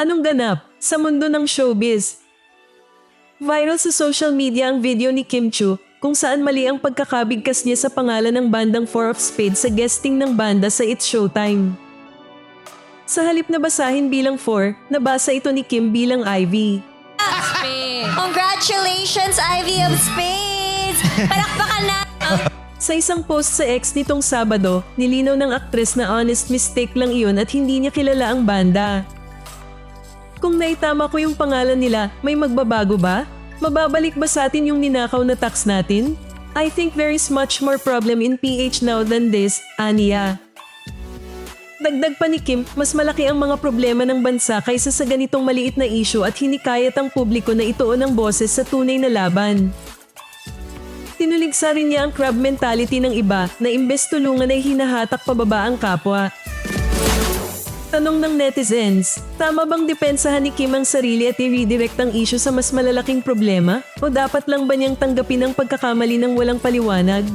Anong ganap sa mundo ng showbiz? Viral sa social media ang video ni Kim Chu kung saan mali ang pagkakabigkas niya sa pangalan ng bandang Four of Spades sa guesting ng banda sa It's Showtime. Sa halip na basahin bilang 4, nabasa ito ni Kim bilang Ivy. Congratulations, Ivy of Spades! Palakpakan na! Sa isang post sa X nitong Sabado, nilinaw ng aktres na honest mistake lang iyon at hindi niya kilala ang banda. Kung naitama ko yung pangalan nila, may magbabago ba? Mababalik ba sa atin yung ninakaw na tax natin? I think there is much more problem in PH now than this, Ania. Dagdag pa ni Kim, mas malaki ang mga problema ng bansa kaysa sa ganitong maliit na issue at hinikayat ang publiko na ituon ang boses sa tunay na laban. Tinuligsa rin niya ang crab mentality ng iba na imbes tulungan ay hinahatak pababa ang kapwa. Tanong ng netizens, tama bang depensahan ni Kim ang sarili at i-redirect ang issue sa mas malalaking problema? O dapat lang ba niyang tanggapin ang pagkakamali ng walang paliwanag?